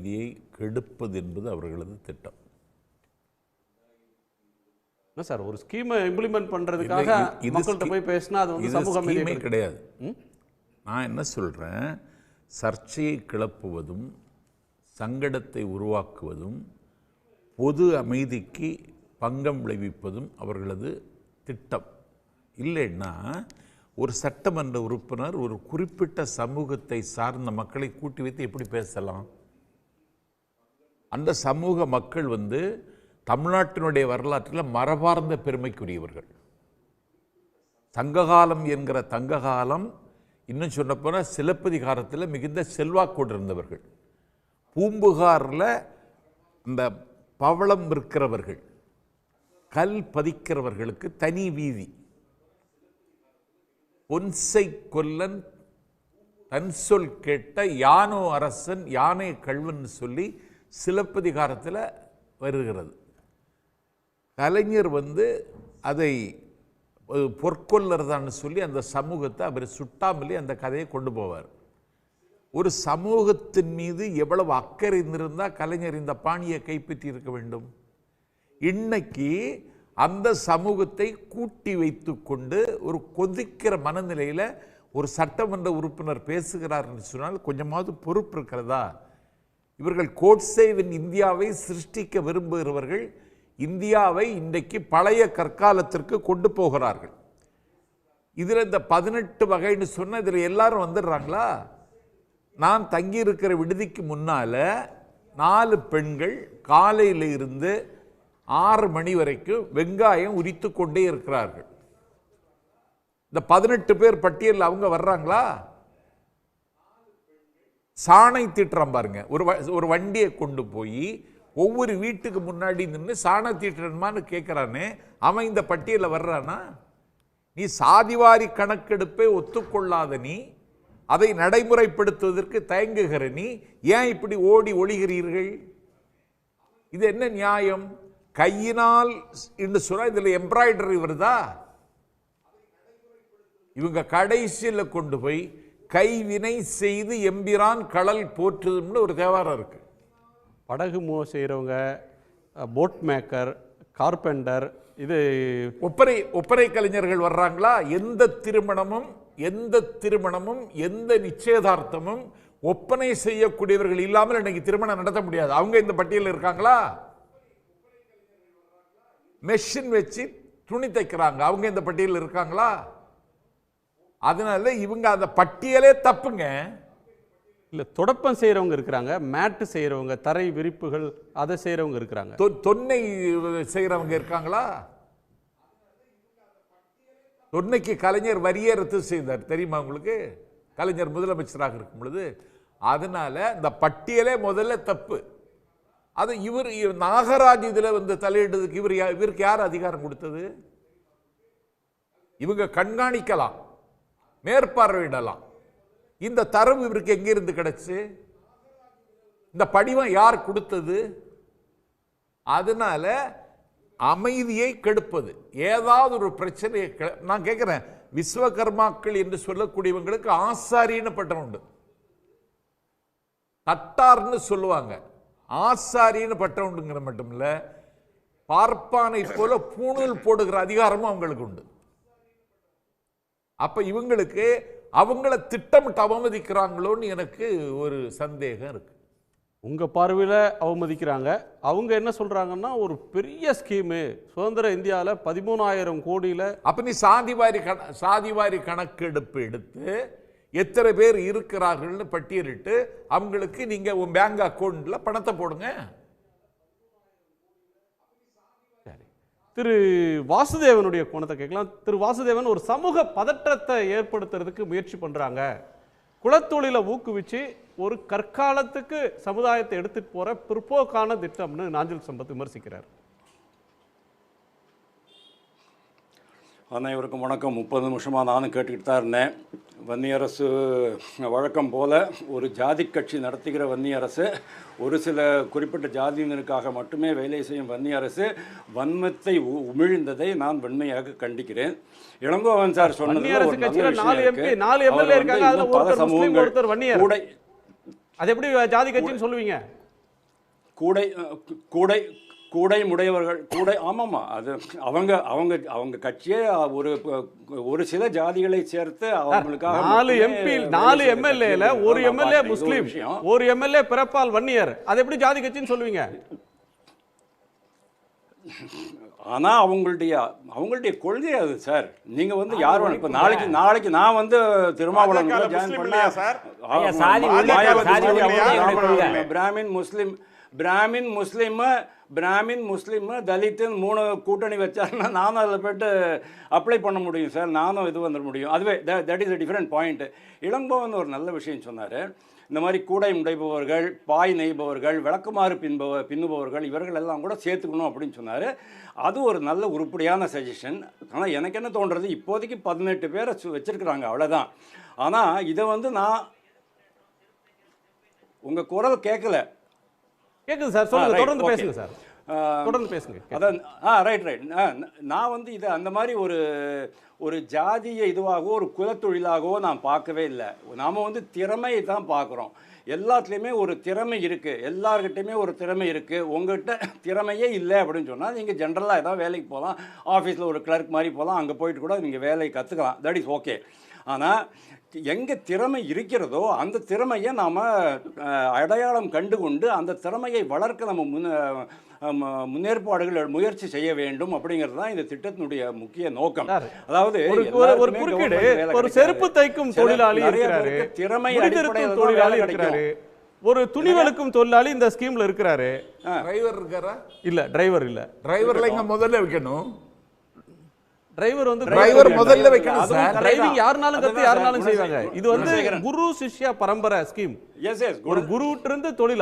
அமைதியை கெடுப்பது என்பது அவர்களது திட்டம். என்ன சார் ஒரு ஸ்கீமை இம்ப்ளிமெண்ட் இது மக்கள்கிட்ட போய் பேசினா அது வந்து சமூக. கிடையாது. நான் என்ன சொல்றேன் சர்ச்சையை கிளப்புவதும் சங்கடத்தை உருவாக்குவதும் பொது அமைதிக்கு பங்கம் விளைவிப்பதும் அவர்களது திட்டம். இல்லைன்னா ஒரு சட்டமன்ற உறுப்பினர் ஒரு குறிப்பிட்ட சமூகத்தை சார்ந்த மக்களை கூட்டி வைத்து எப்படி பேசலாம்? அந்த சமூக மக்கள் வந்து தமிழ்நாட்டினுடைய வரலாற்றில் மரபார்ந்த பெருமைக்குரியவர்கள். சங்ககாலம் என்கிற தங்ககாலம் இன்னும் சொல்லப்போனால் சிலப்பதிகாரத்தில் மிகுந்த செல்வாக்கோடு இருந்தவர்கள். பூம்புகாரில் இந்த பவளம் விற்கிறவர்கள் கல் பதிக்கிறவர்களுக்கு தனி வீதி. பொன்சை கொல்லன் தன் சொல் கேட்ட யானோ அரசன் யானை கல்வன் சொல்லி சிலப்பதிகாரத்தில் வருகிறது. கலைஞர் வந்து அதை அஹ், சொல்லி அந்த சமூகத்தை அவர் சுட்டாமலே அந்த கதையை கொண்டு போவார். ஒரு சமூகத்தின் மீது எவ்வளவு அக்கறை இருந்திருந்தால் கலைஞர் இந்த பாணியை கைப்பற்றி இருக்க வேண்டும்? இன்னைக்கு அந்த சமூகத்தை கூட்டி வைத்து கொண்டு ஒரு கொதிக்கிற மனநிலையில் ஒரு சட்டமன்ற உறுப்பினர் பேசுகிறார்னு சொன்னால் கொஞ்சமாவது பொறுப்பு இருக்கிறதா? இவர்கள் கோட்சேவின் இந்தியாவை சிருஷ்டிக்க விரும்புகிறவர்கள் இந்தியாவை இன்றைக்கு பழைய கற்காலத்திற்கு கொண்டு போகிறார்கள். இதில் இந்த பதினெட்டு வகைன்னு சொன்ன இதில் எல்லாரும் வந்துடுறாங்களா? நான் தங்கியிருக்கிற விடுதிக்கு முன்னால நாலு பெண்கள் காலையில் இருந்து ஆறு மணி வரைக்கும் வெங்காயம் உரித்து கொண்டே இருக்கிறார்கள். இந்த பதினெட்டு பேர் பட்டியலில் அவங்க வர்றாங்களா? சாணை தீட்டுறான் பாருங்க. ஒரு வ- ஒரு வண்டியை கொண்டு போய் ஒவ்வொரு வீட்டுக்கு முன்னாடி நின்று சாணை தீட்டுறமான்னு கேட்குறானே அவன் இந்த பட்டியலில் வர்றானா? நீ சாதிவாரி கணக்கெடுப்பை ஒத்துக்கொள்ளாத நீ அதை நடைமுறைப்படுத்துவதற்கு தயங்குகிற நீ ஏன் இப்படி ஓடி ஒளிகிறீர்கள்? இது என்ன நியாயம்? கையினால் என்று சொன்னால் இதில் எம்ப்ராய்டரி வருதா? இவங்க கடைசியில் கொண்டு போய் கைவினை செய்து எம்பிரான் கடல் போற்றுதுன்னு ஒரு தேவாரம் இருக்கு. படகு மூவ் செய்கிறவங்க போட் மேக்கர் கார்பெண்டர் இது ஒப்பரை ஒப்பரை கலைஞர்கள் வர்றாங்களா? எந்த திருமணமும் எந்த திருமணமும் எந்த நிச்சயதார்த்தமும் ஒப்பனை செய்யக்கூடியவர்கள் இல்லாமல் இன்னைக்கு திருமணம் நடத்த முடியாது. அவங்க இந்த பட்டியலில் இருக்காங்களா? மெஷின் வச்சு துணி தைக்கிறாங்க. அவங்க இந்த பட்டியலில் இருக்காங்களா? அதனால இவங்க அந்த பட்டியலே தப்புங்க. இல்லை தொடப்பம் செய்கிறவங்க இருக்கிறாங்க மேட்டு செய்கிறவங்க தரை விரிப்புகள் அதை செய்கிறவங்க இருக்கிறாங்க. தொன்னை செய்கிறவங்க இருக்காங்களா? தொன்னைக்கு கலைஞர் வரியே ரத்து செய்தார். தெரியுமா உங்களுக்கு? கலைஞர் முதலமைச்சராக இருக்கும் பொழுது. அதனால இந்த பட்டியலே முதல்ல தப்பு. அது இவர் நாகராஜ் இதுல வந்து தலையிடுறதுக்கு இவர் இவருக்கு யார் அதிகாரம் கொடுத்தது? இவங்க கண்காணிக்கலாம். மேற்பார்வையிடலாம். இந்த தரவு இவருக்கு எங்கிருந்து கிடைச்சு? இந்த படிவம் யார் கொடுத்தது? அதனால அமைதியை கெடுப்பது. ஏதாவது ஒரு பிரச்சனையை நான் கேட்குறேன் விஸ்வகர்மாக்கள் என்று சொல்லக்கூடியவங்களுக்கு ஆசாரின்னு பட்டம் உண்டு. தட்டார்னு சொல்லுவாங்க. ஆசாரின்னு பட்டம் உண்டுங்கிற மட்டும் இல்லை பார்ப்பானை போல பூணூல் போடுகிற அதிகாரமும் அவங்களுக்கு உண்டு. அப்ப இவங்களுக்கு அவங்கள திட்டமிட்டு அவமதிக்கிறாங்களோன்னு எனக்கு ஒரு சந்தேகம் இருக்கு. உங்க பார்வையில் அவமதிக்கிறாங்க. அவங்க என்ன சொல்றாங்கன்னா ஒரு பெரிய ஸ்கீமு. சுதந்திர இந்தியாவில் பதிமூணாயிரம் கோடியில் அப்ப நீ சாதிவாரி கண சாதிவாரி கணக்கெடுப்பு எடுத்து எத்தனை பேர் இருக்கிறார்கள்னு பட்டியலிட்டு அவங்களுக்கு நீங்க உன் பேங்க் அக்கௌண்ட்ல பணத்தை போடுங்க. திரு வாசுதேவனுடைய கோணத்தை கேட்கலாம். திரு வாசுதேவன் ஒரு சமூக பதற்றத்தை ஏற்படுத்துறதுக்கு முயற்சி பண்ணுறாங்க குலத்தொழிலை ஊக்குவிச்சு ஒரு கற்காலத்துக்கு சமுதாயத்தை எடுத்துகிட்டு போகிற பிற்போக்கான திட்டம்னு நாஞ்சில் சம்பத் விமர்சிக்கிறார். அனைவருக்கும் வணக்கம். முப்பது நிமிஷமாக நானும் கேட்டுக்கிட்டு தான் இருந்தேன். வன்னியரசு வழக்கம் போல் ஒரு ஜாதி கட்சி நடத்துகிற வன்னியரசு ஒரு சில குறிப்பிட்ட ஜாதியினருக்காக மட்டுமே வேலை செய்யும் வன்னியரசு வன்மத்தை உ- உமிழ்ந்ததை நான் வன்மையாக கண்டிக்கிறேன். இளங்கோவன் சார் இன்னும் பல சமூகங்கள். கூட அது எப்படி ஜாதி கட்சின்னு சொல்லுவீங்க? கூடை கூடை கூடை முடையவர்கள் கூடை ஆமாம்மா அது அவங்க அவங்க அவங்க கட்சியே ஒரு ஒரு சில ஜாதிகளை சேர்த்து அவங்களுக்காக நாலு எம்பி நாலு எம்எல்ஏல ஒரு எம்எல்ஏ முஸ்லீம் விஷயம். ஒரு எம்எல்ஏ பிறப்பால் வன்னியர். அது எப்படி ஜாதி கட்சின்னு சொல்லுவீங்க? ஆனா அவங்களுடைய அவங்களுடைய கொள்கை அது சார். நீங்க வந்து யார் வேணும் இப்ப நாளைக்கு நாளைக்கு நான் வந்து திருமாவளவன் ல join brahmin Muslim brahmin Muslim brahmin Muslim தலித்துன்னு மூணு கூட்டணி வச்சாருன்னா நானும் அதில் போய்ட்டு அப்ளை பண்ண முடியும் சார். நானும் இது வந்துட முடியும். அதுவே that is a different point Elangovan ஒரு நல்ல விஷயம் சொன்னார். இந்த மாதிரி கூடை முடைபவர்கள் பாய் நெய்பவர்கள் விளக்குமாறு பின்பவ பின்னுபவர்கள் இவர்கள் எல்லாம் கூட சேர்த்துக்கணும் அப்படின்னு சொன்னார். அது ஒரு நல்ல உருப்படியான சஜஷன் ஆனால் எனக்கு என்ன தோன்றது? இப்போதைக்கு பதினெட்டு பேரை வச்சுருக்குறாங்க அவ்வளோதான் ஆனால் இதை வந்து நான் உங்கள் குரல் கேட்கல கேக்குது சார் சொல்லுங்க தொடர்ந்து. பேசுங்க சார் தொடர்ந்து பேசுங்க அதான் ஆ ரைட் ரைட் நான் வந்து இதை அந்த மாதிரி ஒரு ஒரு ஜாதிய இதுவாகவோ ஒரு குலத்தொழிலாகவோ நான் பார்க்கவே இல்லை. நாம் வந்து திறமையை தான் பார்க்குறோம். எல்லாத்துலேயுமே ஒரு திறமை இருக்குது எல்லார்கிட்டையுமே ஒரு திறமை இருக்குது உங்கள்கிட்ட திறமையே இல்லை அப்படின்னு சொன்னால் நீங்கள் ஜென்ரலாக ஏதாவது வேலைக்கு போகலாம். ஆஃபீஸில் ஒரு கிளர்க் மாதிரி போகலாம். அங்கே போயிட்டு கூட நீங்கள் வேலையை கற்றுக்கலாம் தட் இஸ் ஓகே ஆனால் எங்கே திறமை இருக்கிறதோ அந்த திறமையை நாம் அடையாளம் கண்டு கொண்டு அந்த திறமையை வளர்க்க நம்ம முன் அஹ், ம- முன்னேற்பாடுகள் முயற்சி செய்ய வேண்டும் அப்படிங்கிறது தான் இந்த திட்டத்தினுடைய முக்கிய நோக்கம். அதாவது ஒரு ஒரு- ஒரு எல்லாருக்குமே குறுக்கீடு ஒரு. செருப்பு தைக்கும் தொழிலாளி திறமை அடிப்படையில் தொழிலாளி கிடைக்கும். ஒரு துணிவலுக்கும் தொழிலாளி இந்த ஸ்கீம்ல இருக்கிறாரு. டிரைவர் இருக்காரா? இல்ல டிரைவர் இல்ல. டிரைவர்ல இங்க முதல்ல வைக்கணும். டிரைவர் வந்து டிரைவர் முதல்ல வைக்கணும் சார் டிரைவிங். யாருனாலும் கத்து யாருனாலும் செய்வாங்க. இது வந்து. குரு சிஷ்யா பரம்பரை ஸ்கீம். எஸ் எஸ் ஒரு குருட்டு இருந்து தொழில்.